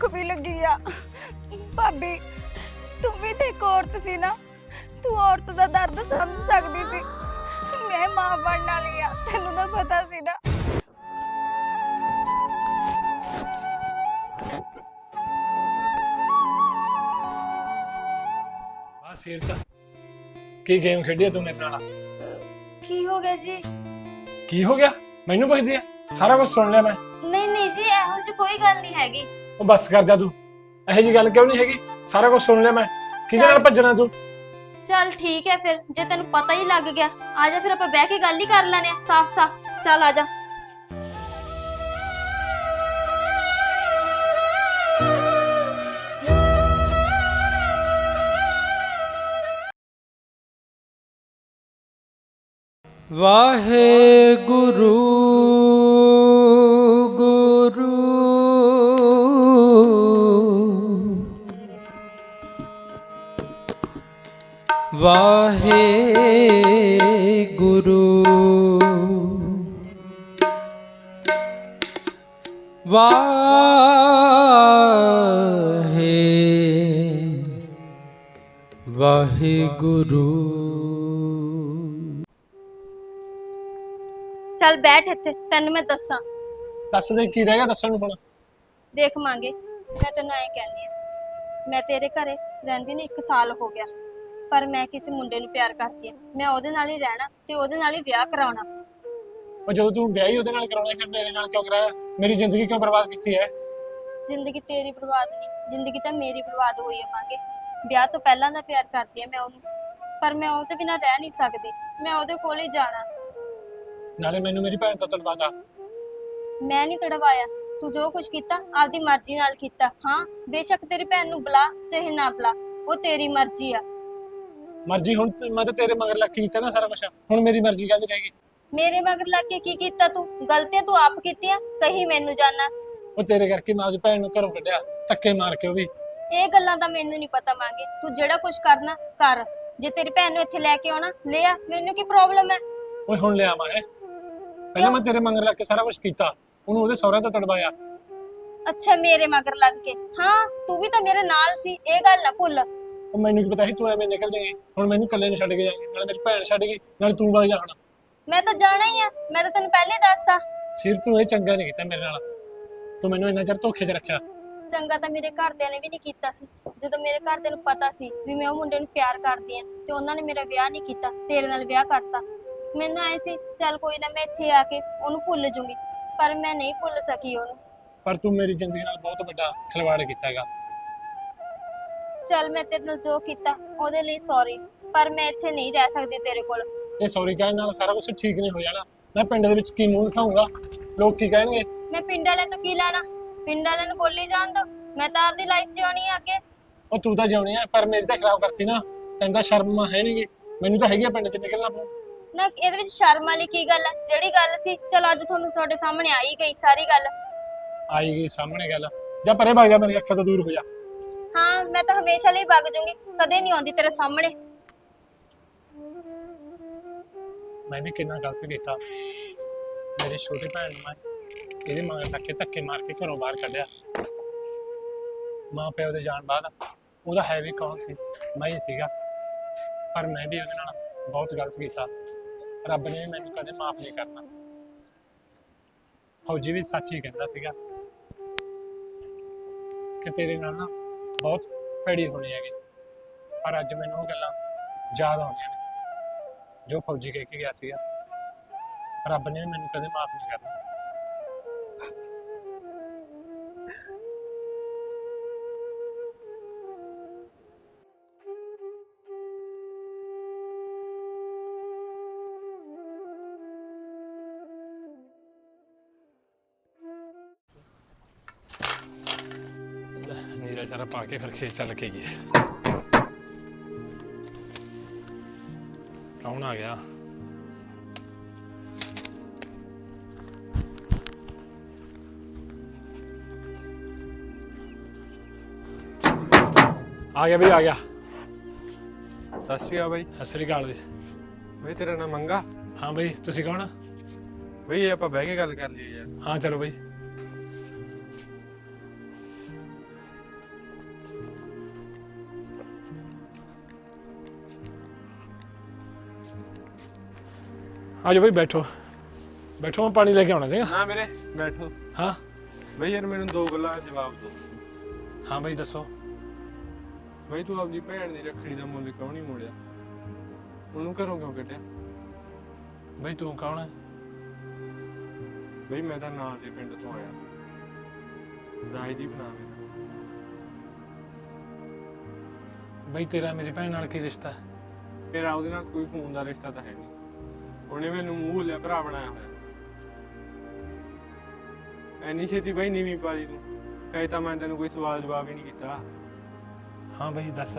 ਭੁੱਖ ਵੀ ਲੱਗੀ ਆ। ਭਾਬੀ ਤੂੰ ਵੀ ਤੇ ਇੱਕ ਔਰਤ ਸੀ ਨਾ। ਤੂੰ ਔਰਤ ਦਾ ਦਰਦ ਸਮਝ ਸਕਦੀ ਸੀ। ਮੈਂ ਮਾਂ ਬਣਨ ਵਾਲੀ ਆ ਤੈਨੂੰ ਤਾਂ ਪਤਾ ਸੀ ਨਾ। ਆ ਕੀ ਗੇਮ ਖੇਡੀ ਆ ਤੂੰ ਮੇਰੇ ਨਾਲ? ਕੀ ਹੋ ਗਿਆ ਜੀ? ਕੀ ਹੋ ਗਿਆ? ਮੈਨੂੰ ਪੁੱਛਦੀ ਆ? ਸਾਰਾ ਕੁਝ ਸੁਣ ਲਿਆ ਮੈਂ। ਨਹੀਂ ਨਹੀਂ ਜੀ ਇਹੋ ਜਿਹੀ ਕੋਈ ਗੱਲ ਨਹੀਂ ਹੈਗੀ। ਉਹ ਬੱਸ ਕਰ ਜਾ ਤੂੰ। ਇਹੋ ਜੀ ਗੱਲ ਕਿਉਂ ਨਹੀਂ ਹੈਗੀ? ਸਾਰਾ ਕੁਝ ਸੁਣ ਲਿਆ ਮੈਂ। ਕਿਹਦੇ ਨਾਲ। ਭੱਜਣਾ ਤੂੰ? ਚੱਲ ਠੀਕ ਹੈ ਫਿਰ ਜੇ ਤੈਨੂੰ ਪਤਾ ਹੀ ਲੱਗ ਗਿਆ। ਆ ਜਾ ਫਿਰ ਆਪਾਂ ਬਹਿ ਕੇ ਗੱਲ ਹੀ ਕਰ ਲੈਨੇ ਆ ਸਾਫ਼ ਸਾਫ਼। ਚੱਲ ਆ ਜਾ। ਵਾਹਿਗੁਰੂ ਵਾਹਿਗੁਰੂ। ਵਾਹੇ ਵਾਹਿਗੁਰੂ। ਚੱਲ ਬੈਠ ਇੱਥੇ ਤੈਨੂੰ ਮੈਂ ਦੱਸਾਂ। ਦੱਸ ਦੇ ਕੀ ਰਹਿ ਗਿਆ ਦੱਸਣ ਨੂੰ ਹੁਣ ਦੇਖ ਮੰਗੇ ਮੈਂ ਤੈਨੂੰ ਐਂ ਕਹਿੰਦੀ ਆ ਮੈਂ ਤੇਰੇ ਘਰੇ ਰਹਿੰਦੀ ਨੂੰ 1 ਸਾਲ ਹੋ ਗਿਆ। ਪਰ ਮੈਂ ਕਿਸੇ ਮੁੰਡੇ ਨੂੰ ਪਿਆਰ ਕਰਦੀ ਆ ਮੈਂ ਉਹਦੇ ਨਾਲ ਹੀ ਰਹਿਣਾ ਤੇ ਉਹਦੇ ਨਾਲ ਹੀ ਵਿਆਹ ਕਰਾਉਣਾ। ਉਹ ਜਦੋਂ ਤੂੰ ਵਿਆਹ ਹੀ ਉਹਦੇ ਨਾਲ ਕਰਾਉਣਾ ਫਿਰ ਮੇਰੇ ਨਾਲ ਕਿਉਂ ਕਰਾਇਆ? ਮੇਰੀ ਜ਼ਿੰਦਗੀ ਕਿਉਂ ਬਰਬਾਦ ਕੀਤੀ ਹੈ? ਜ਼ਿੰਦਗੀ ਤੇਰੀ ਬਰਬਾਦ ਨਹੀਂ ਜ਼ਿੰਦਗੀ ਤਾਂ ਮੇਰੀ ਬਰਬਾਦ ਹੋਈ ਹੈ ਮੰਗੇ। ਵਿਆਹ ਤੋਂ ਪਹਿਲਾਂ ਦਾ ਪਿਆਰ ਕਰਦੀ ਆ ਮੈਂ ਉਹਨੂੰ ਪਰ ਮੈਂ ਉਹਦੇ ਬਿਨਾਂ ਰਹਿ ਨਹੀਂ ਸਕਦੀ। ਮੈਂ ਉਹਦੇ ਕੋਲ ਹੀ ਜਾਣਾ। ਨਾਲੇ ਮੈਨੂੰ ਮੇਰੀ ਭੈਣ ਤੋਂ ਤੜਵਾਤਾ ਮੈਂ ਨਹੀਂ ਤੜਵਾਇਆ। ਤੂੰ ਜੋ ਕੁਝ ਕੀਤਾ ਆਪਦੀ ਮਰਜ਼ੀ ਨਾਲ ਕੀਤਾ। ਹਾਂ ਬੇਸ਼ੱਕ ਤੇਰੀ ਭੈਣ ਨੂੰ ਬੁਲਾ ਚਾਹੇ ਨਾ ਬੁਲਾ। ਉਹ ਤੇਰੀ ਮਰਜ਼ੀ ਆ। ਮਰਜ਼ੀ ਹੁਣ ਤੇ- ਮੈਂ ਤਾਂ ਤੇਰੇ ਮਗਰ ਲੱਗ ਕੇ ਕੀਤਾ ਨਾ ਸਾਰਾ ਕੁਝ ਹੁਣ ਮੇਰੀ ਮਰਜ਼ੀ ਕਾਹਦੀ ਰਹਿ ਗਈ। ਮੇਰੇ ਮਗਰ ਲੱਗ ਕੇ ਕੀ ਕੀਤਾ ਤੂੰ? ਗਲਤੀਆਂ ਤੂੰ ਆਪ ਕੀਤੀਆਂ? ਕਹੀ ਮੈਨੂੰ ਜਾਣਾ ਉਹ ਤੇਰੇ ਕਰਕੇ ਮੈਂ ਆਪਦੀ ਭੈਣ ਨੂੰ ਘਰੋਂ ਕੱਢਿਆ। ਧੱਕੇ ਮਾਰ ਕੇ ਉਹ ਵੀ। ਇਹ ਗੱਲਾਂ ਤਾਂ ਮੈਨੂੰ ਨਹੀਂ ਪਤਾ ਮੰਗੇ। ਤੂੰ ਜਿਹੜਾ ਕੁਝ ਕਰਨਾ ਕਰ। ਜੇ ਤੇਰੀ ਭੈਣ ਨੂੰ ਇੱਥੇ ਲੈ ਕੇ ਆਉਣਾ ਲੈ ਆ। ਮੈਨੂੰ ਕੀ ਪ੍ਰੋਬਲਮ ਹੈ ਓਏ ਹੁਣ ਲਿਆ ਮੈਂ। ਪਹਿਲਾਂ ਮੈਂ ਤੇਰੇ ਮਗਰ ਲੱਗ ਕੇ ਸਾਰਾ ਕੁਝ ਕੀਤਾ। ਉਹਨੂੰ ਉਹਦੇ ਸਹੁਰਿਆਂ ਤੋਂ ਤੜਵਾਇਆ। ਅੱਛਾ ਮੇਰੇ ਮਗਰ ਲੱਗ ਕੇ। ਹਾਂ ਤੂੰ ਵੀ ਤਾਂ ਮੇਰੇ ਨਾਲ ਸੀ। ਇਹ ਗੱਲ ਨਾ ਭੁੱਲ। ਉਹ ਮੈਨੂੰ ਕੀ ਪਤਾ ਸੀ ਤੂੰ ਐਵੇਂ ਨਿਕਲ ਜਾਏਗੀ ਹੁਣ ਮੈਨੂੰ ਇਕੱਲੇ ਨੂੰ ਛੱਡ ਕੇ ਜਾਏਗੀ ਨਾਲੇ ਮੇਰੀ ਭੈਣ ਛੱਡ ਗਈ ਨਾਲੇ ਤੂੰ ਵਗ ਜਾ ਹੁਣ। ਮੈਂ ਤਾਂ ਜਾਣਾ ਹੀ ਆ ਮੈਂ ਤਾਂ ਤੈਨੂੰ ਪਹਿਲੇ ਦੱਸਤਾ। ਸਿਰ ਤੂੰ ਇਹ ਚੰਗਾ ਨਹੀਂ ਕੀਤਾ ਮੇਰੇ ਨਾਲ। ਤੂੰ ਮੈਨੂੰ ਇੰਨਾ ਚਿਰ ਧੋਖੇ 'ਚ ਰੱਖਿਆ। ਚੰਗਾ ਤਾਂ ਮੇਰੇ ਘਰਦਿਆਂ ਨੇ ਵੀ ਨਹੀਂ ਕੀਤਾ ਸੀ। ਜਦੋਂ ਮੇਰੇ ਘਰਦਿਆਂ ਨੂੰ ਪਤਾ ਸੀ ਵੀ ਮੈਂ ਉਹ ਮੁੰਡੇ ਨੂੰ ਪਿਆਰ ਕਰਦੀ ਆ ਤੇ ਉਹਨਾਂ ਨੇ ਮੇਰਾ ਵਿਆਹ ਨਹੀਂ ਕੀਤਾ ਤੇਰੇ ਨਾਲ ਵਿਆਹ ਕਰਤਾ। ਮੈਨੂੰ ਐ ਸੀ ਚੱਲ ਕੋਈ ਨਾ ਮੈਂ ਇੱਥੇ ਆ ਕੇ ਉਹਨੂੰ ਭੁੱਲ ਜੂੰਗੀ ਪਰ ਮੈਂ ਨਹੀਂ ਭੁੱਲ ਸਕੀ ਉਹਨੂੰ। ਪਰ ਤੂੰ ਮੇਰੀ ਜ਼ਿੰਦਗੀ ਨਾਲ ਬਹੁਤ ਵੱਡਾ ਖਿਲਵਾੜ ਕੀਤਾ ਹੈਗਾ। ਚੱਲ ਮੈਂ ਤੇਰੇ ਨਾਲ ਜੋ ਕੀਤਾ ਉਹਦੇ ਲਈ ਸੌਰੀ ਪਰ ਮੈਂ ਇੱਥੇ ਨਹੀਂ ਰਹਿ ਸਕਦੀ ਤੇਰੇ ਕੋਲ। ਇਹ ਸੌਰੀ ਕਹਿਣ ਨਾਲ ਸਾਰਾ ਕੁਝ ਠੀਕ ਨਹੀਂ ਹੋ ਜਾਣਾ। ਮੈਂ ਪਿੰਡ ਦੇ ਵਿੱਚ ਕੀ ਮੂੰਹ ਦਿਖਾਊਂਗਾ? ਲੋਕ ਕੀ ਕਹਿਣਗੇ? ਮੈਂ ਪਿੰਡ ਵਾਲਿਆਂ ਤੋਂ ਕੀ ਲੈਣਾ? ਪਿੰਡ ਵਾਲਿਆਂ ਨੂੰ ਬੋਲੀ ਜਾਣ ਦੋ। ਮੈਂ ਤਾਂ ਆਪਦੀ ਲਾਈਫ ਜਿਉਣੀ ਆ ਅੱਗੇ। ਉਹ ਤੂੰ ਤਾਂ ਜਿਉਣੀ ਆ ਪਰ ਮੇਰੀ ਤਾਂ ਖਰਾਬ ਕਰਤੀ ਨਾ। ਤੈਨੂੰ ਤਾਂ ਸ਼ਰਮ ਹੈ ਨਹੀਂਗੀ। ਮੈਨੂੰ ਤਾਂ ਹੈਗੀ ਆ ਪਿੰਡ 'ਚ ਨਿਕਲਣਾ ਪਊ। ਨਾ ਇਹਦੇ ਵਿੱਚ ਸ਼ਰਮ ਵਾਲੀ ਕੀ ਗੱਲ ਹੈ ਜਿਹੜੀ ਗੱਲ ਸੀ ਚਲ ਅੱਜ ਤੁਹਾਨੂੰ ਤੁਹਾਡੇ ਸਾਹਮਣੇ ਆਈ ਗਈ ਸਾਰੀ ਗੱਲ। ਆਈ ਗਈ ਸਾਹਮਣੇ ਗੱਲ। ਜਾਂ ਪਰੇ ਭੱਜ ਜਾ ਮੇਰੀ ਅੱਖਾਂ ਤੋਂ ਦੂਰ ਹੋ ਜਾ। ਹਾਂ, ਮੈਂ ਤਾਂ ਹਮੇਸ਼ਾ ਲਈ ਵਗ ਜੂੰਗੀ। ਕਦੇ ਨਹੀਂ ਆਉਂਦੀ ਤੇਰੇ ਸਾਹਮਣੇ। ਮੈਂ ਵੀ ਕਿੰਨਾ ਗਲਤ ਕੀਤਾ। ਮੇਰੀ ਛੋਟੀ ਭੈਣ ਨੂੰ ਮੈਂ ਇਹਦੇ ਮਗਰ ਲੱਗ ਕੇ ਧੱਕੇ ਮਾਰ ਕੇ ਘਰੋਂ ਬਾਹਰ ਕੱਢਿਆ। ਮਾਂ ਪਿਓ ਦੇ ਜਾਣ ਬਾਅਦ ਉਹਦਾ ਹੈ ਵੀ ਕੌਣ ਸੀ? ਮੈਂ ਹੀ ਸੀਗਾ। ਪਰ ਮੈਂ ਵੀ ਉਹਦੇ ਨਾਲ ਬਹੁਤ ਗਲਤ ਕੀਤਾ। ਰੱਬ ਨੇ ਵੀ ਮੈਨੂੰ ਕਦੇ ਮਾਫ ਨਹੀਂ ਕਰਨਾ। ਫੌਜੀ ਵੀ ਸੱਚ ਹੀ ਕਹਿੰਦਾ ਸੀਗਾ ਕਿ ਤੇਰੇ ਨਾਲ ਨਾ ਬਹੁਤ ਭੈੜੀ ਹੋਣੀ ਹੈਗੀ। ਪਰ ਅੱਜ ਮੈਨੂੰ ਉਹ ਗੱਲਾਂ ਯਾਦ ਆਉਂਦੀਆਂ ਨੇ, ਜੋ ਫੌਜੀ ਕਹਿ ਕੇ ਗਿਆ ਸੀਗਾ। ਰੱਬ ਨੇ ਮੈਨੂੰ ਕਦੇ ਮਾਫ ਨਹੀਂ ਕਰਨਾ। ਕੇ ਫਿਰ ਖੇਤ ਚੱਲ ਕੇ ਗਏ। ਕੌਣ ਆ ਗਿਆ? ਆ ਗਿਆ ਵੀ ਆ ਗਿਆ। ਸਤਿ ਸ਼੍ਰੀ ਅਕਾਲ ਬਾਈ। ਸਤਿ ਸ੍ਰੀ ਅਕਾਲ ਜੀ ਬਈ ਤੇਰਾ ਨਾਮ ਮੰਗਾ? ਹਾਂ ਬਈ ਤੁਸੀਂ ਕੌਣ ਬਈ ਆਪਾਂ ਬਹਿ ਕੇ ਗੱਲ ਕਰ ਲਈਏ ਯਾਰ। ਹਾਂ ਚਲੋ ਬਈ। ਆਜੋ ਬਈ ਬੈਠੋ। ਬੈਠੋ ਮੈਂ ਪਾਣੀ ਲੈ ਕੇ ਆਉਣਾ ਸੀਗਾ ਨਾ ਮੇਰੇ ਬੈਠੋ। ਹਾਂ? ਬਈ ਯਾਰ ਮੈਨੂੰ ਦੋ ਗੱਲਾਂ ਦਾ ਜਵਾਬ ਦਿਓ ਹਾਂ ਬਈ ਦੱਸੋ। ਬਈ ਤੂੰ ਆਪਣੀ ਭੈਣ ਦੀ ਰੱਖੜੀ ਦਾ ਮੁੱਲ ਕਿਉਂ ਨਹੀਂ ਮੋੜਿਆ? ਉਹਨੂੰ ਘਰੋਂ ਕਿਉਂ ਕੱਢਿਆ? ਬਈ ਤੂੰ ਕੌਣ ਹੈ ਬਈ ਮੈਂ ਤਾਂ ਨਾਲ ਦੇ ਪਿੰਡ ਤੋਂ ਆਇਆ। ਰਾਜਦੀਪ ਨਾਮ ਹੈ ਬਈ ਤੇਰਾ ਮੇਰੀ ਭੈਣ ਨਾਲ ਕੀ ਰਿਸ਼ਤਾ? ਹੈ ਮੇਰਾ ਉਹਦੇ ਨਾਲ ਕੋਈ ਖੂਨ ਦਾ ਰਿਸ਼ਤਾ ਤਾਂ ਹੈ ਨਹੀਂ। ਉਹਨੇ ਮੈਨੂੰ ਮੂੰਹ ਲਿਆ ਭਰਾ ਬਣਾਇਆ ਹੋਇਆ। ਐਨੀ ਛੇਤੀ ਬਈ ਨੀਵੀਂ ਪਾਲੀ ਤੂੰ। ਕਹੇ ਤਾਂ ਮੈਂ ਤੈਨੂੰ ਕੋਈ ਸਵਾਲ ਜਵਾਬ ਹੀ ਨਹੀਂ ਕੀਤਾ। ਹਾਂ ਬਈ ਦੱਸ।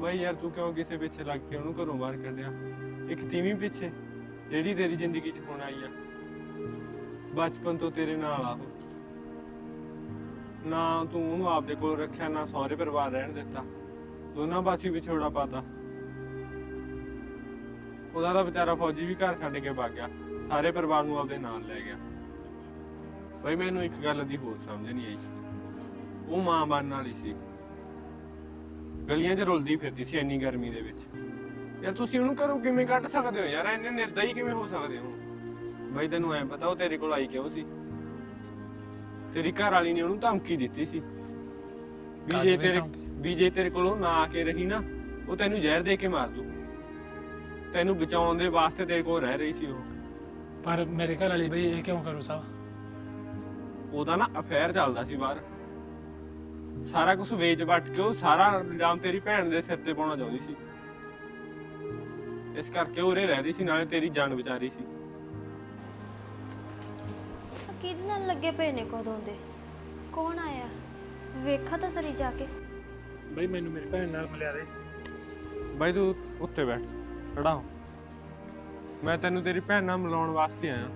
ਬਈ ਯਾਰ ਤੂੰ ਕਿਉਂ ਕਿਸੇ ਪਿੱਛੇ ਲੱਗ ਕੇ ਉਹਨੂੰ ਘਰੋਂ ਬਾਹਰ ਕੱਢਿਆ? ਇੱਕ ਤੀਵੀਂ ਪਿੱਛੇ ਜਿਹੜੀ ਤੇਰੀ ਜ਼ਿੰਦਗੀ 'ਚ ਹੁਣ ਆਈ ਆ। ਬਚਪਨ ਤੋਂ ਤੇਰੇ ਨਾਲ ਆ ਨਾ ਤੂੰ ਉਹਨੂੰ ਆਪਦੇ ਕੋਲ ਰੱਖਿਆ ਨਾ ਸਹੁਰੇ ਪਰਿਵਾਰ ਰਹਿਣ ਦਿੱਤਾ। ਦੋਨਾਂ ਪਾਸੇ ਵਿਛੋੜਾ ਪਾਤਾ। ਉਹਦਾ ਤਾਂ ਵਿਚਾਰਾ ਫੌਜੀ ਵੀ ਘਰ ਛੱਡ ਕੇ ਭੱਗ ਗਿਆ। ਸਾਰੇ ਪਰਿਵਾਰ ਨੂੰ ਆਪਦੇ ਨਾਲ ਲੈ ਗਿਆ। ਬਈ ਮੈਨੂੰ ਇੱਕ ਗੱਲ ਦੀ ਹੋਰ ਸਮਝ ਨਹੀਂ ਆਈ। ਉਹ ਮਾਂ ਬਣਨ ਵਾਲੀ ਸੀ। ਗਲੀਆਂ 'ਚ ਰੁਲਦੀ ਫਿਰਦੀ ਸੀ ਇੰਨੀ ਗਰਮੀ ਦੇ ਵਿੱਚ। ਯਾਰ ਤੁਸੀਂ ਉਹਨੂੰ ਘਰੋਂ ਕਿਵੇਂ ਕੱਢ ਸਕਦੇ ਹੋ ਯਾਰ? ਇੰਨੇ ਨਿਰਦਈ ਕਿਵੇਂ ਹੋ ਸਕਦੇ ਹੋ? ਬਈ ਤੈਨੂੰ ਐ ਪਤਾ ਉਹ ਤੇਰੇ ਕੋਲ ਆਈ ਕਿਉਂ ਸੀ? ਤੇਰੀ ਘਰ ਵਾਲੀ ਨੇ ਉਹਨੂੰ ਧਮਕੀ ਦਿੱਤੀ ਸੀ। ਵੀ ਜੇ ਤੇਰੇ? ਵੀ ਜੇ ਤੇਰੇ ਕੋਲੋਂ ਨਾ ਆ ਕੇ ਰਹੀ ਨਾ ਉਹ ਤੈਨੂੰ ਜ਼ਹਿਰ ਦੇ ਕੇ ਮਾਰ ਦੂ। ਤੈਨੂੰ ਬਚਾਉਣ ਦੇ ਵਾਸਤੇ ਤੇਰੇ ਕੋਲ ਰਹਿ ਰਹੀ ਸੀ ਉਹ। ਪਰ ਮੇਰੇ ਘਰ ਵਾਲੀ ਬਈ ਇਹ ਕਿਉਂ ਕਰੂ ਸਾਹਿਬ? ਉਹਦਾ ਨਾ ਅਫੇਅਰ ਚੱਲਦਾ ਸੀ ਬਾਹਰ। ਸਾਰਾ ਕੁਝ ਵੇਚ ਵੱਟ ਕੇ ਉਹ ਸਾਰਾ ਇਲਜ਼ਾਮ ਤੇਰੀ ਭੈਣ ਦੇ ਸਿਰ ਤੇ ਪਾਉਣਾ ਚਾਹੁੰਦੀ ਸੀ। ਇਸ ਕਰਕੇ ਉਹ ਉਰੇ ਰਹਿ ਰਹੀ ਸੀ ਨਾਲੇ ਤੇਰੀ ਜਾਨ ਬਚਾ ਰਹੀ ਸੀ। ਕਿਹਦੇ ਨਾਲ ਲੱਗੇ ਪਏ ਨੇ ਕਦੋਂ ਦੇ? ਕੌਣ ਆਇਆ? ਵੇਖਾ ਤਾਂ ਸਰੀ ਜਾ ਕੇ। ਬਈ ਮੈਨੂੰ ਮੇਰੀ ਭੈਣ ਨਾਲ ਮਿਲਿਆ ਦੇ। ਬਾਈ ਤੂੰ ਉੱਤੇ ਬੈਠ। ਖੜਾ ਹੋ। ਮੈਂ ਤੈਨੂੰ ਤੇਰੀ ਭੈਣ ਨਾਲ ਮਿਲਾਉਣ ਵਾਸਤੇ ਆਇਆ।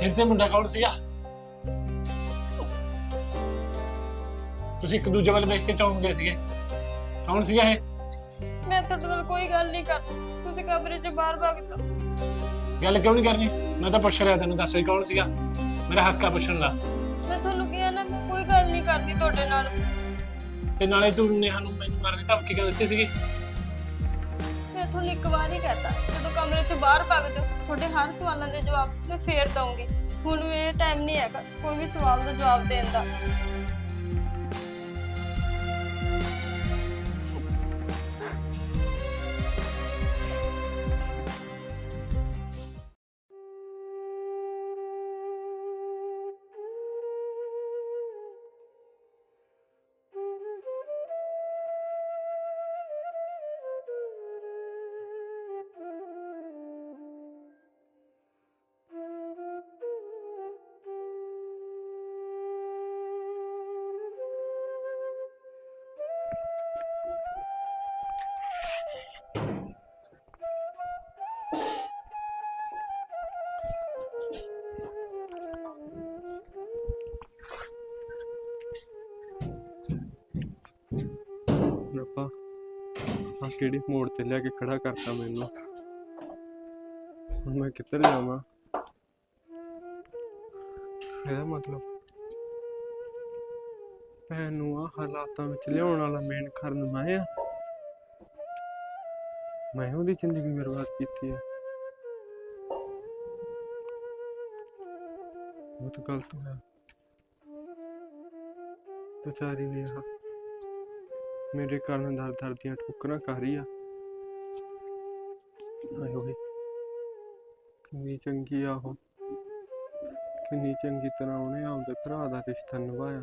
ਸਿਰ ਤੇ ਮੁੰਡਾ ਕੌਣ ਸੀਗਾ? ਤੁਸੀਂ ਇੱਕ ਦੂਜੇ ਵੱਲ ਵੇਖ ਕੇ ਚੌਂਕ ਗਏ ਸੀਗੇ। ਕੌਣ ਸੀਗਾ ਇਹ? ਮੈਂ ਤੁਹਾਡੇ ਨਾਲ ਕੋਈ ਗੱਲ ਨਹੀਂ ਕਰਦੀ ਤੁਸੀਂ ਕਮਰੇ 'ਚ ਬਾਹਰ ਭੱਗ ਜਾਓ। ਗੱਲ ਕਿਉਂ ਨਹੀਂ ਕਰਨੀ? ਮੈਂ ਤਾਂ ਪੁੱਛ ਰਿਹਾ ਤੈਨੂੰ ਦੱਸ ਵੀ ਕੌਣ ਸੀਗਾ? ਮੇਰਾ ਹੱਕ ਆ ਪੁੱਛਣ ਦਾ। ਮੈਂ ਤੁਹਾਨੂੰ ਕਿਹਾ ਨਾ ਮੈਂ ਕੋਈ ਗੱਲ ਨਹੀਂ ਕਰਦੀ ਤੁਹਾਡੇ ਨਾਲ। ਤੇ ਨਾਲੇ ਤੂੰ ਨੇਹਾ ਨੂੰ ਮੈਨੂੰ ਮਾਰਨ ਦੀ ਧਮਕੀ ਕਿਉਂ ਦਿੱਤੀ ਸੀਗੀ? ਮੈਂ ਤੁਹਾਨੂੰ ਇੱਕ ਵਾਰ ਹੀ ਕਹਤਾ ਜਦੋਂ ਕਮਰੇ 'ਚ ਬਾਹਰ ਭੱਗ ਜਾਓ। ਤੁਹਾਡੇ ਹਰ ਸਵਾਲਾਂ ਦੇ ਜਵਾਬ ਮੈਂ ਫੇਰ ਦਊਂਗੀ। ਹੁਣ ਮੇਰੇ ਟਾਈਮ ਨਹੀਂ ਹੈਗਾ, ਕੋਈ ਵੀ ਸਵਾਲ ਦਾ ਜਵਾਬ ਦੇਣ ਦਾ। ਕਿਹੜੀ ਮੋੜ ਤੇ ਲਿਆ ਕੇ ਖੜਾ ਕਰਤਾ ਮੈਨੂੰ? ਹੁਣ ਮੈਂ ਕਿੱਧਰ ਜਾਵਾਂ? ਇਹਦਾ ਮਤਲਬ ਭੈਣ ਨੂੰ ਆ ਹਾਲਾਤਾਂ ਵਿੱਚ ਲਿਆਉਣ ਵਾਲਾ ਮੇਨ ਕਾਰਨ ਮੈਂ ਆ। ਮੈਂ ਉਹਦੀ ਜ਼ਿੰਦਗੀ ਬਰਬਾਦ ਕੀਤੀ ਹੈ ਬਹੁਤ ਗਲਤ ਹੋਇਆ। ਵਿਚਾਰੀ ਨੇ ਆ ਮੇਰੇ ਕਾਰਨ ਦਰ ਦਰ ਦੀਆਂ ਠੋਕਰਾਂ ਖਾ ਰਹੀ ਆ। ਆਏ ਹੋਏ ਕਿੰਨੀ ਚੰਗੀ ਆ ਉਹ। ਕਿੰਨੀ ਚੰਗੀ ਤਰ੍ਹਾਂ ਉਹਨੇ ਆਪਦੇ ਭਰਾ ਦਾ ਰਿਸ਼ਤਾ ਨਿਭਾਇਆ।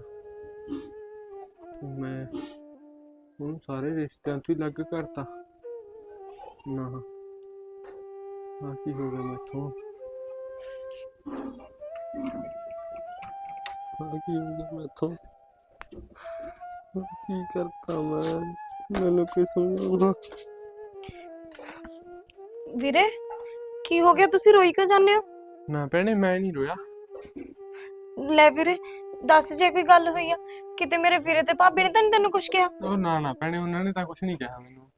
ਮੈਂ ਉਹਨੂੰ ਸਾਰੇ ਰਿਸ਼ਤਿਆਂ ਤੋਂ ਹੀ ਅਲੱਗ ਕਰਤਾ। ਨਾ ਆ ਕੀ ਹੋ ਗਿਆ ਮੈਥੋਂ? ਆ ਕੀ ਹੋ ਗਿਆ ਮੈਥੋਂ? ਕੀ ਕਰਤਾ ਮੈਂ? ਮੈਨੂੰ ਕੋਈ ਸਮਝਾਉਣਾ ਵੀਰੇ ਕੀ ਹੋ ਗਿਆ? ਤੁਸੀਂ ਰੋਈ ਕਿਉਂ ਜਾਂਦੇ ਹੋ? ਨਾ ਭੈਣੇ ਮੈਂ ਨਹੀਂ ਰੋਇਆ। ਲੈ ਵੀਰੇ ਦੱਸ ਜੇ ਕੋਈ ਗੱਲ ਹੋਈ ਆ। ਕਿਤੇ ਮੇਰੇ ਵੀਰੇ ਤੇ ਭਾਬੀ ਨੇ ਤਾਂ ਨੀ ਤੈਨੂੰ ਕੁਝ ਕਿਹਾ? ਉਹ ਨਾ ਨਾ ਭੈਣੇ ਉਹਨਾਂ ਨੇ ਤਾਂ ਕੁਝ ਨਹੀਂ ਕਿਹਾ ਮੈਨੂੰ।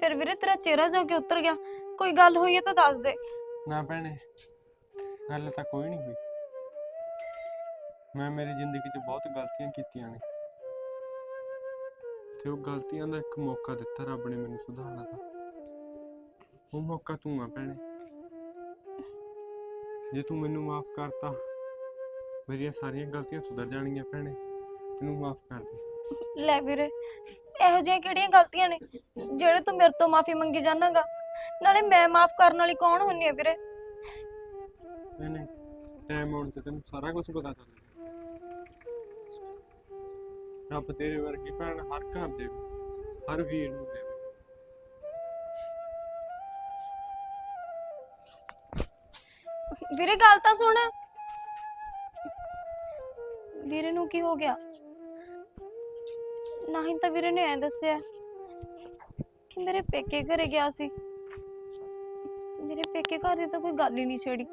ਫਿਰ ਵੀਰੇ ਤੇਰਾ ਚਿਹਰਾ ਜਾ ਕੇ ਉਤਰ ਗਿਆ। ਕੋਈ ਗੱਲ ਹੋਈ ਹੈ ਤਾਂ ਦੱਸ ਦੇ। ਨਾ ਭੈਣੇ ਗੱਲ ਤਾਂ ਕੋਈ ਨਹੀਂ ਹੋਈ। ਮੈਂ ਮੇਰੀ ਜ਼ਿੰਦਗੀ 'ਚ ਬਹੁਤ ਗਲਤੀਆਂ ਕੀਤੀਆਂ ਨੇ। ਤੇ ਉਹ ਗਲਤੀਆਂ ਦਾ ਇੱਕ ਮੌਕਾ ਦਿੱਤਾ ਰੱਬ ਨੇ ਮੈਨੂੰ ਸੁਧਾਰਨ ਦਾ। ਉਹ ਮੌਕਾ ਤੂੰ ਆ ਭੈਣੇ। ਜੇ ਤੂੰ ਮੈਨੂੰ ਮਾਫ ਕਰਤਾ ਮੇਰੀਆਂ ਸਾਰੀਆਂ ਗਲਤੀਆਂ ਸੁਧਰ ਜਾਣਗੀਆਂ ਭੈਣੇ। ਮੈਨੂੰ ਮਾਫ ਕਰ ਦੇ। ਲੈ ਵੀਰੇ ਇਹੋ ਜਿਹੀਆਂ ਕਿਹੜੀਆਂ ਗਲਤੀਆਂ ਨੇ ਜਿਹੜੇ ਤੂੰ ਮੇਰੇ ਤੋਂ ਮਾਫੀ ਮੰਗੀ ਜਾਣਾਗਾ? ਨਾਲੇ ਮੈਂ ਮਾਫ ਕਰਨ ਵਾਲੀ ਕੌਣ ਹੁੰਨੀ ਆ ਵੀਰੇ? ਭੈਣੇ ਟਾਈਮ ਆਉਣ ਤੇ ਤੈਨੂੰ ਸਾਰਾ ਕੁਝ ਪਤਾ ਚੱਲ ਰੱਬ ਤੇਰੇ ਵਰਗੀ ਭੈਣ ਹਰ ਘਰ ਦੇ ਹਰ ਵੀਰ ਨੂੰ ਦੇਵੇ। ਵੀਰੇ, ਗੱਲ ਤਾਂ ਸੁਣ। ਵੀਰੇ ਨੂੰ ਕੀ ਹੋ ਗਿਆ? ਨਹੀਂ ਤਾਂ ਵੀਰੇ ਨੇ ਐ ਦੱਸਿਆ ਕਿ ਮੇਰੇ ਪੇਕੇ ਘਰੇ ਗਿਆ ਸੀ। ਮੇਰੇ ਪੇਕੇ ਘਰ ਦੀ ਤਾਂ ਕੋਈ ਗੱਲ ਹੀ ਨਹੀਂ ਛੇੜੀ।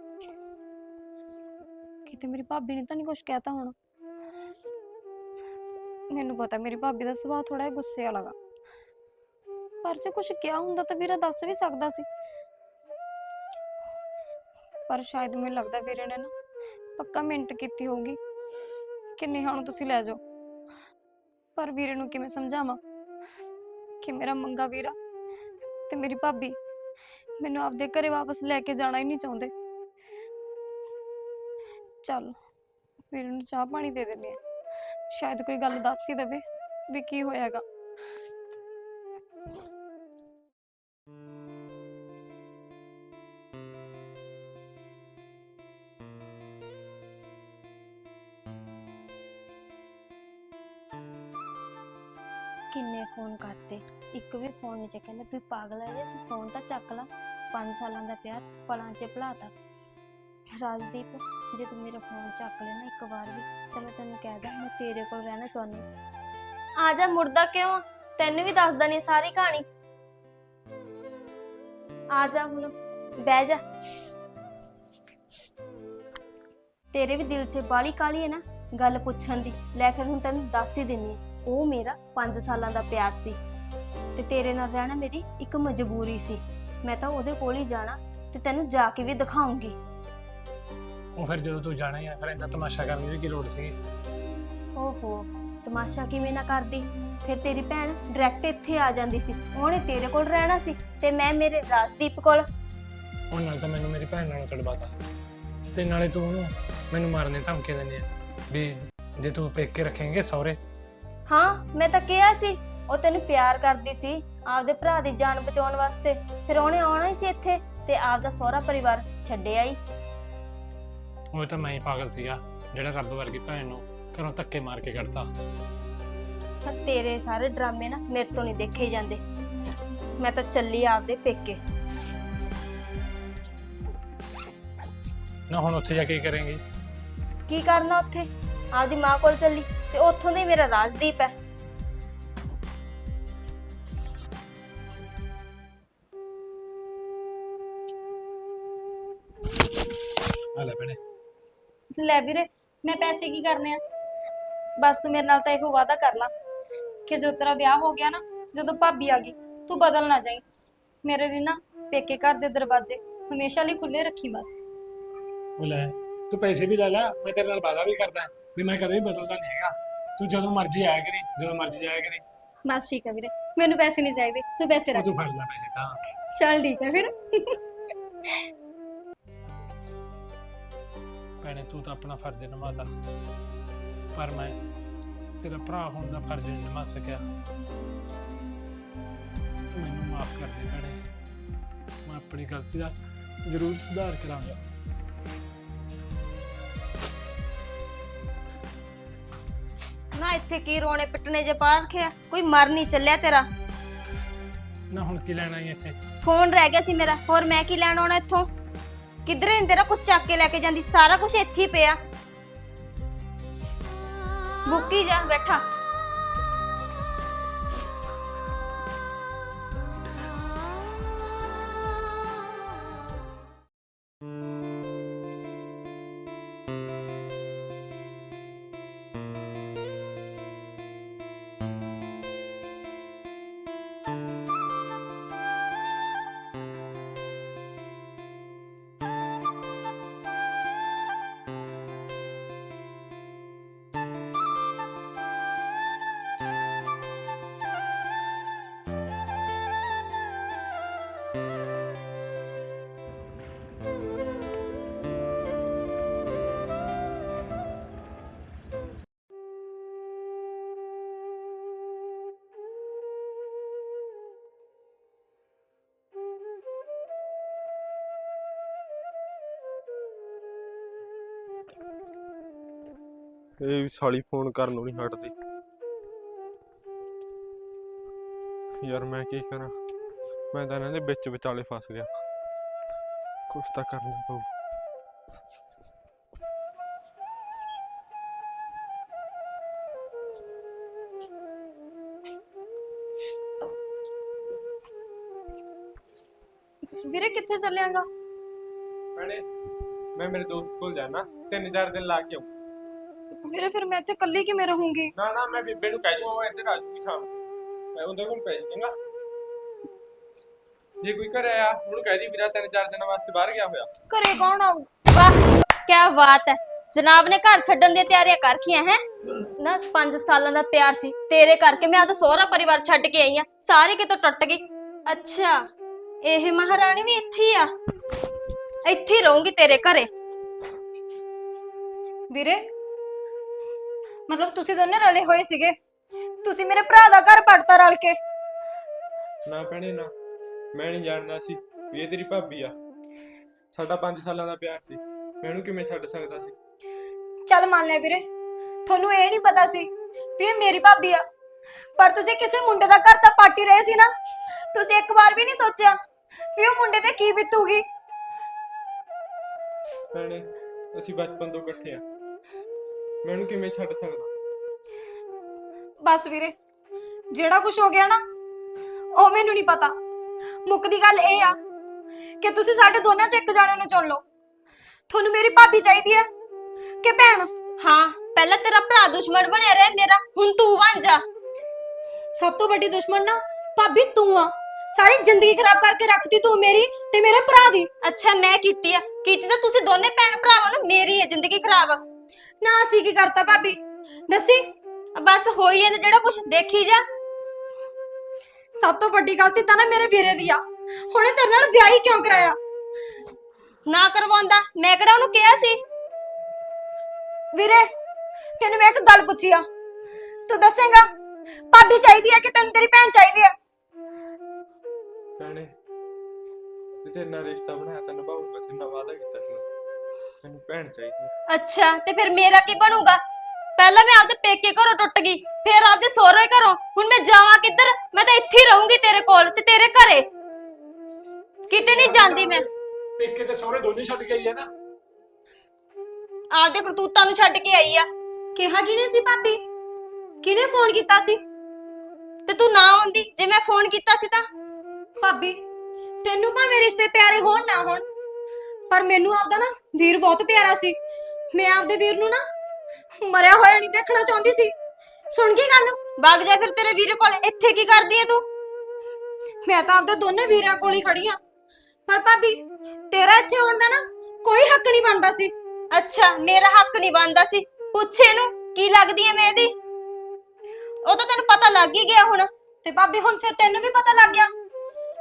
ਕਿਤੇ ਮੇਰੀ ਭਾਬੀ ਨੇ ਤਾਂ ਨਹੀਂ ਕੁਝ ਕਹਿਤਾ ਹੋਣਾ। ਮੈਨੂੰ ਪਤਾ ਮੇਰੀ ਭਾਬੀ ਦਾ ਸੁਭਾਅ ਥੋੜਾ ਜਿਹਾ ਗੁੱਸੇ ਵਾਲਾ ਗਾ। ਪਰ ਜੇ ਕੁਝ ਕਿਹਾ ਹੁੰਦਾ ਤਾਂ ਵੀਰਾ ਦੱਸ ਵੀ ਸਕਦਾ ਸੀ। ਪਰ ਸ਼ਾਇਦ ਮੈਨੂੰ ਲੱਗਦਾ ਵੀਰੇ ਨੇ ਨਾ ਪੱਕਾ ਮਿੰਟ ਕੀਤੀ ਹੋਊਗੀ ਕਿ ਨੇਹਾ ਨੂੰ ਤੁਸੀਂ ਲੈ ਜਾਓ। ਪਰ ਵੀਰੇ ਨੂੰ ਕਿਵੇਂ ਸਮਝਾਵਾਂ ਕਿ ਮੇਰਾ ਮੰਗਾ ਵੀਰਾ ਤੇ ਮੇਰੀ ਭਾਬੀ ਮੈਨੂੰ ਆਪਦੇ ਘਰੇ ਵਾਪਸ ਲੈ ਕੇ ਜਾਣਾ ਹੀ ਨਹੀਂ ਚਾਹੁੰਦੇ। ਚੱਲ, ਵੀਰੇ ਨੂੰ ਚਾਹ ਪਾਣੀ ਦੇ ਦਿੰਦੇ ਆ ਸ਼ਾਇਦ ਕੋਈ ਗੱਲ ਦੱਸ ਹੀ ਦੇਵੇ ਵੀ ਕੀ ਹੋਇਆਗਾ। ਕਿੰਨੇ ਫੋਨ ਕਰਤੇ? ਇੱਕ ਵੀ ਫੋਨ ਨਹੀਂ ਚੱਕਿਆ ਮੈਂ ਵੀ ਪਾਗਲ ਹੈ ਫੋਨ ਤਾਂ ਚੱਕ ਲਾ। 5 ਸਾਲਾਂ ਦਾ ਪਿਆਰ, ਪਲਾਂ 'ਚ ਭੁਲਾਤਾ। ਰਾਜਦੀਪ, ਜੇ ਤੂੰ ਮੇਰਾ ਫੋਨ ਚੱਕ ਲੈਣਾ ਇੱਕ ਵਾਰ ਵੀ, ਤਾਂ ਮੈਂ ਤੈਨੂੰ ਕਹਿ ਦਾਂ, ਮੈਂ ਤੇਰੇ ਕੋਲ ਰਹਿਣਾ ਚਾਹੁੰਦੀ ਆ ਜਾ ਮੁਰਦਾ ਕਿਉਂ ਆ? ਤੈਨੂੰ ਵੀ ਦੱਸ ਦਣੀ ਸਾਰੀ ਕਹਾਣੀ। ਆ ਜਾ ਹੁਣ, ਬਹਿ ਜਾ। ਤੇਰੇ ਵੀ ਦਿਲ 'ਚ ਬਾਲੀ ਕਾਲੀ ਹੈ ਨਾ, ਗੱਲ ਪੁੱਛਣ ਦੀ। ਲੈ ਫਿਰ ਹੁਣ ਤੈਨੂੰ ਦੱਸ ਹੀ ਦਿੰਨੀ ਹਾਂ। ਉਹ ਮੇਰਾ 5 ਸਾਲਾਂ ਦਾ ਪਿਆਰ ਸੀ। ਤੇ ਤੇਰੇ ਨਾਲ ਰਹਿਣਾ ਮੇਰੀ ਇੱਕ ਮਜਬੂਰੀ ਸੀ। ਮੈਂ ਤਾਂ ਉਹਦੇ ਕੋਲ ਹੀ ਜਾਣਾ, ਤੇ ਤੈਨੂੰ ਜਾ ਕੇ ਵੀ ਦਿਖਾਉਂਗੀ। ਉਹ ਫਿਰ ਜਦੋਂ ਤੂੰ ਜਾਣਾ ਹੀ ਆ ਫਿਰ ਇੰਨਾ ਤਮਾਸ਼ਾ ਕਰਨ ਦੀ ਵੀ ਕੀ ਲੋੜ ਸੀ ਓਹੋ ਤਮਾਸ਼ਾ ਕਿਵੇਂ ਨਾ ਕਰਦੀ? ਫਿਰ ਤੇਰੀ ਭੈਣ ਡਾਇਰੈਕਟ ਇੱਥੇ ਆ ਜਾਂਦੀ ਸੀ। ਉਹਨੇ ਤੇਰੇ ਕੋਲ ਰਹਿਣਾ ਸੀ ਤੇ ਮੈਂ ਮੇਰੇ ਰਾਜਦੀਪ ਕੋਲ। ਉਹ ਨਾਲ ਤਾਂ ਮੈਨੂੰ ਮੇਰੀ ਭੈਣ ਨਾਲ ਤੜਵਾਤਾ ਤੇ ਨਾਲੇ ਤੂੰ ਉਹਨੂੰ ਮੈਨੂੰ ਮਾਰਨ ਦੀ ਧਮਕੀ ਦਿੰਦੀ ਆ ਵੀ ਜੇ ਤੂੰ ਪੇਕੇ ਰੱਖੇਂਗੇ ਸਹੁਰੇ। ਹਾਂ ਮੈਂ ਤਾਂ ਕਿਹਾ ਸੀ ਉਹ ਤੈਨੂੰ ਪਿਆਰ ਕਰਦੀ ਸੀ ਆਪਦੇ ਭਰਾ ਦੀ ਜਾਨ ਬਚਾਉਣ ਵਾਸਤੇ। ਫਿਰ ਉਹਨੇ ਆਉਣਾ ਹੀ ਸੀ ਇੱਥੇ ਤੇ ਆਪਦਾ ਸਹੁਰਾ ਪਰਿਵਾਰ ਛੱਡਿਆ ਹੀ। ਉਹ ਤਾਂ ਮੈਂ ਹੀ ਪਾਗਲ ਸੀਗਾ ਜਿਹੜਾ ਰੱਬ ਵਰਗੀ ਭੈਣ ਨੂੰ ਘਰੋਂ ਧੱਕੇ ਮਾਰ ਕੇ ਕੱਢਤਾ। ਪਰ ਤੇਰੇ ਸਾਰੇ ਡਰਾਮੇ ਨਾ ਮੇਰੇ ਤੋਂ ਨਹੀਂ ਦੇਖੇ ਜਾਂਦੇ। ਮੈਂ ਤਾਂ ਚੱਲੀ ਆਪਦੇ ਪੇਕੇ। ਨਾ ਹੁਣ ਉੱਥੇ ਜਾ ਕੇ ਕੀ ਕਰਾਂਗੇ? ਕੀ ਕਰਨਾ ਉੱਥੇ? ਆਪਦੀ ਮਾਂ ਕੋਲ ਚੱਲੀ ਤੇ ਉੱਥੋਂ ਦੀ ਮੇਰਾ ਰਾਜਦੀਪ ਹੈ। ਲੈ ਵੀਰੇ ਮੈਂ ਪੈਸੇ ਕੀ ਕਰਨੇ ਆ? ਬਸ ਤੂੰ ਮੇਰੇ ਨਾਲ ਤਾਂ ਇਹੋ ਵਾਅਦਾ ਕਰ ਲਾ। ਕਿ ਜਦੋਂ ਤੇਰਾ ਵਿਆਹ ਹੋ ਗਿਆ ਨਾ ਜਦੋਂ ਭਾਬੀ ਆ ਗਈ ਤੂੰ ਬਦਲ ਨਾ ਜਾਈਂ। ਮੇਰੇ ਲਈ ਨਾ ਪੇਕੇ ਘਰ ਦੇ ਦਰਵਾਜ਼ੇ ਹਮੇਸ਼ਾ ਲਈ ਖੁੱਲੇ ਰੱਖੀ ਬਸ। ਉਹ ਲੈ ਤੂੰ ਪੈਸੇ ਵੀ ਲੈ ਲੈ ਮੈਂ ਤੇਰੇ ਨਾਲ ਵਾਦਾ ਵੀ ਕਰਦਾ। ਵੀ ਮੈਂ ਕਦੇ ਵੀ ਬਦਲਦਾ ਨਹੀਂ ਹੈਗਾ। ਤੂੰ ਜਦੋਂ ਮਰਜ਼ੀ ਆਇਆ ਕਰੀ ਜਦੋਂ ਮਰਜ਼ੀ ਜਾਇਆ ਕਰੀ। ਬਸ ਠੀਕ ਹੈ ਵੀਰੇ ਮੈਨੂੰ ਪੈਸੇ ਨਹੀਂ ਚਾਹੀਦੇ ਤੂੰ ਪੈਸੇ ਉਹ ਰੱਖ। ਤੂੰ ਫੜ ਲੈ ਪੈਸੇ ਤਾਂ। ਚੱਲ ਠੀਕ ਹੈ ਫਿਰ। ਭੈਣੇ ਤੂੰ ਤਾਂ ਆਪਣਾ ਫਰਜ਼ ਨਿਭਾਤਾ। ਪਰ ਮੈਂ ਤੇਰਾ ਭਰਾ ਹੋਣ ਦਾ ਫਰਜ਼ ਨਹੀਂ ਨਿਭਾ ਸਕਿਆ। ਤੂੰ ਮੈਨੂੰ ਮਾਫ ਕਰ ਦੇ ਭੈਣੇ। ਮੈਂ ਆਪਣੀ ਗਲਤੀ ਦਾ ਜ਼ਰੂਰ ਸੁਧਾਰ ਕਰਾਂਗਾ। ਨਾ ਇੱਥੇ ਕੀ ਰੋਣੇ ਪਿੱਟਣੇ ਜੇ ਪਾ ਰੱਖਿਆ? ਕੋਈ ਮਰ ਨਹੀਂ ਚੱਲਿਆ ਤੇਰਾ। ਨਾ ਹੁਣ ਕੀ ਲੈਣਾ ਹੈ ਇੱਥੇ? ਫੋਨ ਰਹਿ ਗਿਆ ਸੀ ਮੇਰਾ। ਹੋਰ ਮੈਂ ਕੀ ਲੈਣ ਆਉਣਾ ਇੱਥੋਂ? ਕਿਧਰੇ ਨੀ ਤੇਰਾ ਕੁਝ ਚੱਕ ਕੇ ਲੈ ਕੇ ਜਾਂਦੀ, ਸਾਰਾ ਕੁਝ ਇੱਥੇ ਹੀ ਪਿਆ। ਮੁੱਕੀ ਜਾ, ਬੈਠਾ। ਇਹ ਵੀ ਸਾਲੀ ਫੋਨ ਕਰਨ ਨੂੰ ਨਹੀਂ ਹਟਦੀ। ਯਾਰ ਮੈਂ ਕੀ ਕਰਾਂ? ਮੈਂ ਤਾਂ ਇਹਨਾਂ ਦੇ ਵਿੱਚ ਵਿਚਾਲੇ ਫਸ ਗਿਆ। ਕੁਛ ਤਾਂ ਕਰਨਾ ਪਊ। ਵੀਰੇ ਕਿੱਥੇ ਚੱਲਿਆਗਾ? ਭੈਣੇ ਮੈਂ ਮੇਰੇ ਦੋਸਤ ਕੋਲ ਜਾਣਾ। ਤਿੰਨ ਚਾਰ ਦਿਨ ਲਾ ਕੇ ਆਉਂ ਵੀਰੇ ਫਿਰ ਮੈਂ ਇੱਥੇ ਇਕੱਲੀ ਕਿਵੇਂ ਰਹੂੰਗੀ? ਨਾ ਨਾ ਮੈਂ ਬੀਬੇ ਨੂੰ ਕਹਿ ਦੂੰਗਾ ਉਹ ਇੱਧਰ ਆ ਜੂਗੀ ਸ਼ਾਮ ਨੂੰ। ਮੈਂ ਉਹਦੇ ਕੋਲ ਪੈ ਜਾਵਾਂਗਾ ਜੇ ਕੋਈ ਘਰੇ ਆਇਆ ਉਹਨੂੰ ਕਹਿ ਦੀ ਵੀਰਾ ਤਿੰਨ ਚਾਰ ਦਿਨਾਂ ਵਾਸਤੇ ਬਾਹਰ ਗਿਆ ਹੋਇਆ। ਘਰੇ ਕੌਣ ਆਊ? ਵਾਹ ਕੀ ਬਾਤ ਹੈ। ਜਨਾਬ ਨੇ ਘਰ ਛੱਡਣ ਦੀਆਂ ਤਿਆਰੀਆਂ ਕਰਖੀਆਂ ਹੈ? ਨਾ 5 ਸਾਲਾਂ ਦਾ ਪਿਆਰ ਸੀ। ਤੇਰੇ ਕਰਕੇ ਮੈਂ ਆਪਦਾ ਸਹੁਰਾ ਪਰਿਵਾਰ ਛੱਡ ਕੇ ਆਈ ਆ। ਸਾਰੇ ਕਿਤੋਂ ਟੁੱਟ ਗਈ। ਅੱਛਾ ਇਹ ਮਹਾਰਾਣੀ ਵੀ ਇੱਥੇ ਹੀ ਆ। ਇੱਥੇ ਹੀ ਰਹੂੰਗੀ ਤੇਰੇ ਘਰੇ। ਵੀਰੇ ਮਤਲਬ ਤੁਸੀਂ ਦੋਨੇ ਰਲੇ ਹੋਏ ਸੀਗੇ। ਤੁਸੀਂ ਮੇਰੇ ਭਰਾ ਦਾ ਘਰ ਪੜਤਾ ਰਲ ਕੇ। ਨਾ ਭੈਣੇ ਨਾ। ਮੈਂ ਨਹੀਂ ਜਾਣਦਾ ਸੀ ਵੀ ਇਹ ਤੇਰੀ ਭਾਬੀ ਆ। ਸਾਡਾ 5 ਸਾਲਾਂ ਦਾ ਪਿਆਰ ਸੀ। ਮੈਂ ਉਹਨੂੰ ਕਿਵੇਂ ਛੱਡ ਸਕਦਾ ਸੀ? ਚੱਲ ਮੰਨ ਲਿਆ ਵੀਰੇ। ਤੁਹਾਨੂੰ ਇਹ ਨਹੀਂ ਪਤਾ ਸੀ ਵੀ ਇਹ ਮੇਰੀ ਭਾਬੀ ਆ। ਪਰ ਤੁਸੀਂ ਕਿਸੇ ਮੁੰਡੇ ਦਾ ਘਰ ਤਾਂ ਪਾਟੀ ਰਹੇ ਸੀ ਨਾ। ਤੁਸੀਂ ਇੱਕ ਵਾਰ ਵੀ ਨਹੀਂ ਸੋਚਿਆ ਵੀ ਉਹ ਮੁੰਡੇ ਤੇ ਕੀ ਬੀਤੂਗੀ। ਭੈਣੇ ਅਸੀਂ ਬਚਪਨ ਤੋਂ ਇਕੱਠੇ ਆ। ਮੈਂ ਉਹਨੂੰ ਕਿਵੇਂ ਛੱਡ ਸਕਦਾ? ਬਸ ਵੀਰੇ ਜਿਹੜਾ ਕੁਝ ਹੋ ਗਿਆ ਨਾ ਉਹ ਮੈਨੂੰ ਨਹੀਂ ਪਤਾ। ਮੁੱਕਦੀ ਗੱਲ ਇਹ ਆ ਕਿ ਤੁਸੀਂ ਸਾਡੇ ਦੋਨਾਂ ਚੋਂ ਇੱਕ ਜਾਣੇ ਨੂੰ ਚੁਣ ਲਓ। ਤੁਹਾਨੂੰ ਮੇਰੀ ਭਾਬੀ ਚਾਹੀਦੀ ਹੈ ਕਿ ਭੈਣ? ਹਾਂ ਪਹਿਲਾਂ ਤੇਰਾ ਭਰਾ ਦੁਸ਼ਮਣ ਬਣਿਆ ਰਿਹਾ ਮੇਰਾ ਹੁਣ ਤੂੰ ਬਣ ਜਾ। ਸਭ ਤੋਂ ਵੱਡੀ ਦੁਸ਼ਮਣ ਨਾ ਭਾਬੀ ਤੂੰ ਆ। ਸਾਰੀ ਜ਼ਿੰਦਗੀ ਖਰਾਬ ਕਰਕੇ ਰੱਖਤੀ ਤੂੰ ਮੇਰੀ ਤੇ ਮੇਰੇ ਭਰਾ ਦੀ। ਅੱਛਾ ਮੈਂ ਕੀਤੀ ਆ। ਕੀਤੀ ਤਾਂ ਤੁਸੀਂ ਦੋਨੇ ਭੈਣ ਭਰਾਵਾਂ ਨੂੰ ਮੇਰੀ ਹੈ ਜ਼ਿੰਦਗੀ ਖਰਾਬ। ਨਾ ਅਸੀਂ ਕੀ ਕਰਤਾ ਭਾਬੀ? ਦੱਸੀ? ਬਸ ਹੋਈ ਹੈ ਜਿਹੜਾ ਕੁਝ ਦੇਖੀ ਜਾ। ਸਭ ਤੋਂ ਵੱਡੀ ਗਲਤੀ ਤਾਂ ਨਾ ਮੇਰੇ ਵੀਰੇ ਦੀ ਆ। ਹੁਣੇ ਤੇਰੇ ਨਾਲ ਵਿਆਹ ਹੀ ਕਿਉਂ ਕਰਾਇਆ? ਨਾ ਕਰਵਾਉਂਦਾ। ਮੈਂ ਕਿਹੜਾ ਉਹਨੂੰ ਕਿਹਾ ਸੀ? ਵੀਰੇ, ਤੈਨੂੰ ਮੈਂ ਇੱਕ ਗੱਲ ਪੁੱਛੀ ਆ। ਤੂੰ ਦੱਸੇਗਾ? ਭਾਬੀ ਚਾਹੀਦੀ ਆ ਕਿ ਤੈਨੂੰ ਤੇਰੀ ਭੈਣ ਚਾਹੀਦੀ ਆ? ਭੈਣੇ ਜੇ ਤੇਰੇ ਨਾਲ ਰਿਸ਼ਤਾ ਬਣਾਇਆ ਤਾਂ ਨਿਭਾਉਂਗਾ ਤੇ ਨਾ ਕੀਤਾ ਸੀ। ਮੈਨੂੰ ਭੈਣ ਚਾਹੀਦੀ ਹੈ। ਅੱਛਾ ਤੇ ਫਿਰ ਮੇਰਾ ਕੀ ਬਣੂਗਾ? ਪਹਿਲਾਂ ਮੈਂ ਆਪਦੇ ਪੇਕੇ ਘਰੋਂ ਟੁੱਟ ਗਈ ਫਿਰ ਆਪਦੇ ਸਹੁਰੇ ਘਰੋਂ। ਹੁਣ ਮੈਂ ਜਾਵਾਂ ਕਿੱਧਰ? ਮੈਂ ਤਾਂ ਇੱਥੇ ਹੀ ਰਹੂੰਗੀ ਤੇਰੇ ਕੋਲ ਤੇ ਤੇਰੇ ਘਰੇ। ਕਿਤੇ ਨਹੀਂ ਜਾਂਦੀ ਮੈਂ। ਪੇਕੇ ਤੇ ਸਹੁਰੇ ਦੋਨੇ ਛੱਡ ਕੇ ਆਈ ਹੈ ਨਾ। ਆਪਦੇ ਕਰਤੂਤਾਂ ਨੂੰ ਛੱਡ ਕੇ ਆਈ ਆ। ਕਿਹਾ ਕਿਹਨੇ ਸੀ ਭਾਬੀ? ਕਿਹਨੇ ਫੋਨ ਕੀਤਾ ਸੀ? ਤੇ ਤੂੰ ਨਾ ਆਉਂਦੀ ਜੇ ਮੈਂ ਫੋਨ ਕੀਤਾ ਸੀ ਤਾਂ? ਭਾਬੀ ਤੈਨੂੰ ਭਾਵੇਂ ਰਿਸ਼ਤੇ ਪਿਆਰੇ ਹੋਣ ਨਾ ਹੋਣ ਪਰ ਮੈਨੂੰ ਆਪਦਾ ਨਾ ਵੀਰ ਬਹੁਤ ਪਿਆਰਾ ਸੀ। ਮੈਂ ਆਪਦੇ ਵੀਰ ਨੂੰ ਨਾ ਮਰਿਆ ਹੋਇਆ ਨਹੀਂ ਦੇਖਣਾ ਚਾਹੁੰਦੀ ਸੀ। ਸੁਣ ਗਈ ਗੱਲ? ਵਗ ਜਾ ਫਿਰ ਤੇਰੇ ਵੀਰੇ ਕੋਲ। ਇੱਥੇ ਕੀ ਕਰਦੀ ਐ ਤੂੰ? ਮੈਂ ਤਾਂ ਆਪਦੇ ਦੋਨੇ ਵੀਰਾਂ ਕੋਲ ਹੀ ਖੜੀ ਆ। ਪਰ ਭਾਬੀ, ਤੇਰਾ ਇੱਥੇ ਆਉਣ ਦਾ ਨਾ ਕੋਈ ਹੱਕ ਨਹੀਂ ਬਣਦਾ ਸੀ। ਅੱਛਾ, ਮੇਰਾ ਹੱਕ ਨਹੀਂ ਬਣਦਾ ਸੀ। ਪੁੱਛ ਇਹਨੂੰ, ਕੀ ਲੱਗਦੀ ਐ ਮੈਂ ਇਹਦੀ? ਉਹ ਤਾਂ ਤੈਨੂੰ ਪਤਾ ਲੱਗ ਹੀ ਗਿਆ ਹੁਣ। ਤੇ ਭਾਬੀ, ਹੁਣ ਫਿਰ ਤੈਨੂੰ ਵੀ ਪਤਾ ਲੱਗ ਗਿਆ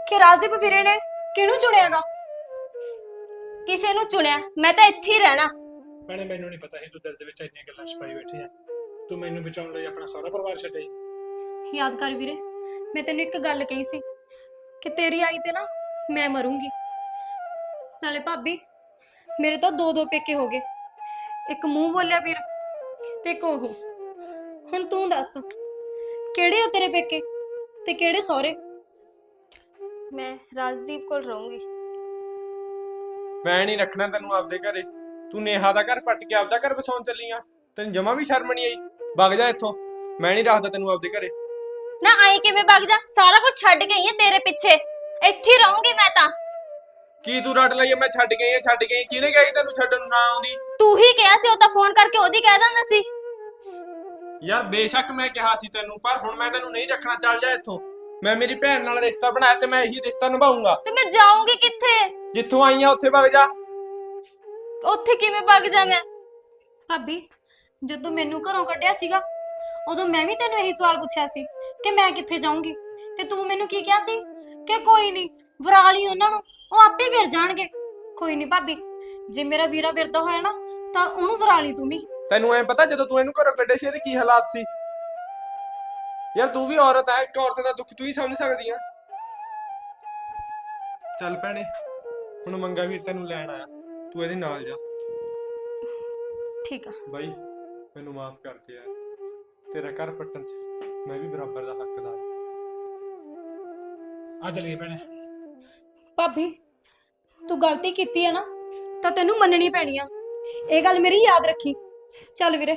ਕਿ ਰਾਜਦੀਪ ਵੀਰੇ ਨੇ ਕਿਹਨੂੰ ਚੁਣਿਆਗਾ? ਕਿਸੇ ਨੂੰ ਚੁਣਿਆ। ਮੈਂ ਤਾਂ ਇੱਥੇ ਹੀ ਰਹਿਣਾ। ਭੈਣੇ ਮੈਨੂੰ ਨਹੀਂ ਪਤਾ ਸੀ ਤੂੰ ਦਿਲ ਦੇ ਵਿੱਚ ਇੰਨੀਆਂ ਗੱਲਾਂ ਛਪਾਈ ਬੈਠੀ ਆ ਤੂੰ ਮੈਨੂੰ ਬਚਾਉਣ ਲਈ ਆਪਣਾ ਸਾਰਾ ਪਰਿਵਾਰ ਛੱਡੇ ਯਾਦ ਕਰ ਵੀਰੇ ਮੈਂ ਤੈਨੂੰ ਇੱਕ ਗੱਲ ਕਹੀ ਸੀ ਕਿ ਤੇਰੀ ਆਈ ਤੇ ਨਾ ਮੈਂ ਮਰੂੰਗੀ। ਨਾਲੇ ਭਾਬੀ ਮੇਰੇ ਤਾਂ ਦੋ ਦੋ ਪੇਕੇ ਹੋ ਗਏ। ਇੱਕ ਮੂੰਹ ਬੋਲਿਆ ਵੀਰ ਤੇ ਇੱਕ ਉਹ। ਹੁਣ ਤੂੰ ਦੱਸ ਕਿਹੜੇ ਆ ਤੇਰੇ ਪੇਕੇ ਤੇ ਕਿਹੜੇ ਸਹੁਰੇ? ਮੈਂ ਰਾਜਦੀਪ ਕੋਲ ਰਹੂੰਗੀ। ਮੈਂ ਨਹੀਂ ਰੱਖਣਾ ਤੈਨੂੰ ਆਪਦੇ ਘਰੇ। ਤੂੰ ਨੇਹਾ ਦਾ ਘਰ ਪੱਟ ਕੇ ਆਪਦਾ ਘਰ ਵਸਾਉਣ ਚੱਲੀ ਆ। ਤੈਨੂੰ ਜਮਾ ਵੀ ਸ਼ਰਮ ਨਹੀਂ ਆਈ? ਵਗ ਜਾ ਇੱਥੋਂ। ਮੈਂ ਨਹੀਂ ਰੱਖਦਾ ਤੈਨੂੰ ਆਪਦੇ ਘਰੇ। ਨਾ ਆਈ ਕਿਵੇਂ ਵਗ ਜਾ? ਸਾਰਾ ਕੁਝ ਛੱਡ ਗਈ ਐ ਤੇਰੇ ਪਿੱਛੇ। ਇੱਥੇ ਹੀ ਰਹੂੰਗੀ ਮੈਂ ਤਾਂ। ਕੀ ਤੂੰ ਰੱਟ ਲਈ ਆ, ਮੈਂ ਛੱਡ ਗਈ ਆ ਛੱਡ ਗਈ ਕਿਹਨੇ ਕਿਹਾ ਸੀ ਤੈਨੂੰ ਛੱਡਣ ਨੂੰ ਨਾ ਆਉਂਦੀ? ਤੂੰ ਹੀ ਕਿਹਾ ਸੀ ਉਹ ਤਾਂ ਫੋਨ ਕਰਕੇ ਉਹਦੀ ਕਹਿ ਦਿੰਦਾ ਸੀ। ਯਾਰ ਬੇਸ਼ੱਕ ਮੈਂ ਕਿਹਾ ਸੀ ਤੈਨੂੰ ਪਰ ਹੁਣ ਮੈਂ ਤੈਨੂੰ ਨਹੀਂ ਰੱਖਣਾ। ਚੱਲ ਜਾ ਇੱਥੋਂ। ਮੈਂ ਮੇਰੀ ਭੈਣ ਨਾਲ ਰਿਸ਼ਤਾ ਬਣਾਇਆ ਤੇ ਮੈਂ ਇਹੀ ਰਿਸ਼ਤਾ ਨਿਭਾਉਂਗਾ ਤੇ ਮੈਂ ਜਾਊਂਗੀ ਕਿੱਥੇ? ਜਿੱਥੋਂ ਆਈ ਆ ਉੱਥੇ ਵਗ ਜਾ। ਉੱਥੇ ਕਿਵੇਂ ਵਗ ਜਾ ਮੈਂ? ਭਾਬੀ ਜਦੋਂ ਮੈਨੂੰ ਘਰੋਂ ਕੱਢਿਆ ਸੀਗਾ ਉਦੋਂ ਮੈਂ ਵੀ ਤੈਨੂੰ ਇਹੀ ਸਵਾਲ ਪੁੱਛਿਆ ਸੀ ਕਿ ਮੈਂ ਕਿੱਥੇ ਜਾਊਂਗੀ? ਤੇ ਤੂੰ ਮੈਨੂੰ ਕੀ ਕਿਹਾ ਸੀ? ਕਿ ਕੋਈ ਨਹੀਂ ਵਰਾ ਲਈ ਉਹਨਾਂ ਨੂੰ ਉਹ ਆਪੇ ਵਿਰ ਜਾਣਗੇ। ਕੋਈ ਨਹੀਂ ਭਾਬੀ ਜੇ ਮੇਰਾ ਵੀਰਾ ਵਿਰਦਾ ਹੋਇਆ ਨਾ ਤਾਂ ਉਹਨੂੰ ਵਰਾ ਲਈ ਤੂੰ ਵੀ। ਤੈਨੂੰ ਐ ਪਤਾ ਜਦੋਂ ਤੂੰ ਇਹਨੂੰ ਘਰੋਂ ਕੱਢੇ ਸੀ ਇਹਦੇ ਕੀ ਹਾਲਾਤ ਸੀ? ਯਾਰ ਤੂੰ ਵੀ ਔਰਤ ਐ ਇੱਕ ਔਰਤ ਦਾ ਦੁੱਖ ਤੂੰ ਹੀ ਸਮਝ ਸਕਦੀ ਆ। ਚੱਲ ਭੈਣੇ ਹੁਣ ਮੰਗਾ ਵੀਰ ਤੈਨੂੰ ਲੈਣ ਆਇਆ। ਤੂੰ ਇਹਦੇ ਨਾਲ ਜਾ। ਠੀਕ ਆ। ਬਾਈ ਮੈਨੂੰ ਮਾਫ ਕਰ ਦੇ ਯਾਰ। ਤੇਰਾ ਘਰ ਪੱਟਣ 'ਚ ਮੈਂ ਵੀ ਬਰਾਬਰ ਦਾ ਹੱਕਦਾਰ ਆ ਚਲੀਏ ਭੈਣੇ। ਭਾਬੀ ਤੂੰ ਗਲਤੀ ਕੀਤੀ ਹੈ ਨਾ ਤਾਂ ਤੈਨੂੰ ਮੰਨਣੀ ਪੈਣੀ ਆ। ਇਹ ਗੱਲ ਮੇਰੀ ਯਾਦ ਰੱਖੀ। ਚੱਲ ਵੀਰੇ।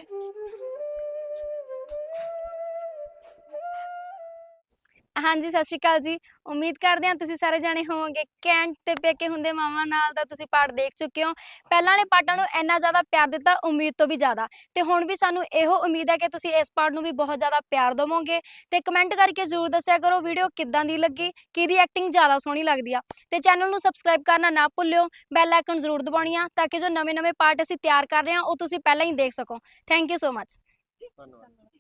ਹਾਂਜੀ, ਸਤਿ ਸ਼੍ਰੀ ਅਕਾਲ ਜੀ। ਉਮੀਦ ਕਰਦੇ ਹਾਂ ਤੁਸੀਂ ਸਾਰੇ ਜਾਣੇ ਹੋਵੋਗੇ ਕੈਂਟ ਤੇ ਪੇਕੇ ਹੁੰਦੇ ਮਾਵਾਂ ਨਾਲ ਦਾ ਤੁਸੀਂ ਪਾਠ ਦੇਖ ਚੁੱਕੇ ਹੋ। ਪਹਿਲਾਂ ਵਾਲੇ ਪਾਠਾਂ ਨੂੰ ਇੰਨਾ ਜ਼ਿਆਦਾ ਪਿਆਰ ਦਿੱਤਾ, ਉਮੀਦ ਤੋਂ ਵੀ ਜ਼ਿਆਦਾ। ਤੇ ਹੁਣ ਵੀ ਸਾਨੂੰ ਇਹੋ ਉਮੀਦ ਹੈ ਕਿ ਤੁਸੀਂ ਇਸ ਪਾਠ ਨੂੰ ਵੀ ਬਹੁਤ ਜ਼ਿਆਦਾ ਪਿਆਰ ਦੇਵੋਗੇ। ਤੇ ਕਮੈਂਟ ਕਰਕੇ ਜ਼ਰੂਰ ਦੱਸਿਆ ਕਰੋ ਵੀਡੀਓ ਕਿੱਦਾਂ ਦੀ ਲੱਗੀ, ਕਿਹਦੀ ਐਕਟਿੰਗ ਜ਼ਿਆਦਾ ਸੋਹਣੀ ਲੱਗਦੀ ਆ। ਤੇ ਚੈਨਲ ਨੂੰ ਸਬਸਕ੍ਰਾਈਬ ਕਰਨਾ ਨਾ ਭੁੱਲਿਓ ਬੈਲ ਆਈਕਨ ਜ਼ਰੂਰ ਦਬਾਉਣੀ ਆ, ਤਾਂ ਕਿ ਜੋ ਨਵੇਂ-ਨਵੇਂ ਪਾਠ ਅਸੀਂ ਤਿਆਰ ਕਰ ਰਹੇ ਹਾਂ, ਉਹ ਤੁਸੀਂ ਪਹਿਲਾਂ ਹੀ ਦੇਖ ਸਕੋ। ਥੈਂਕ ਯੂ ਸੋ ਮਚ ਧੰਨਵਾਦ।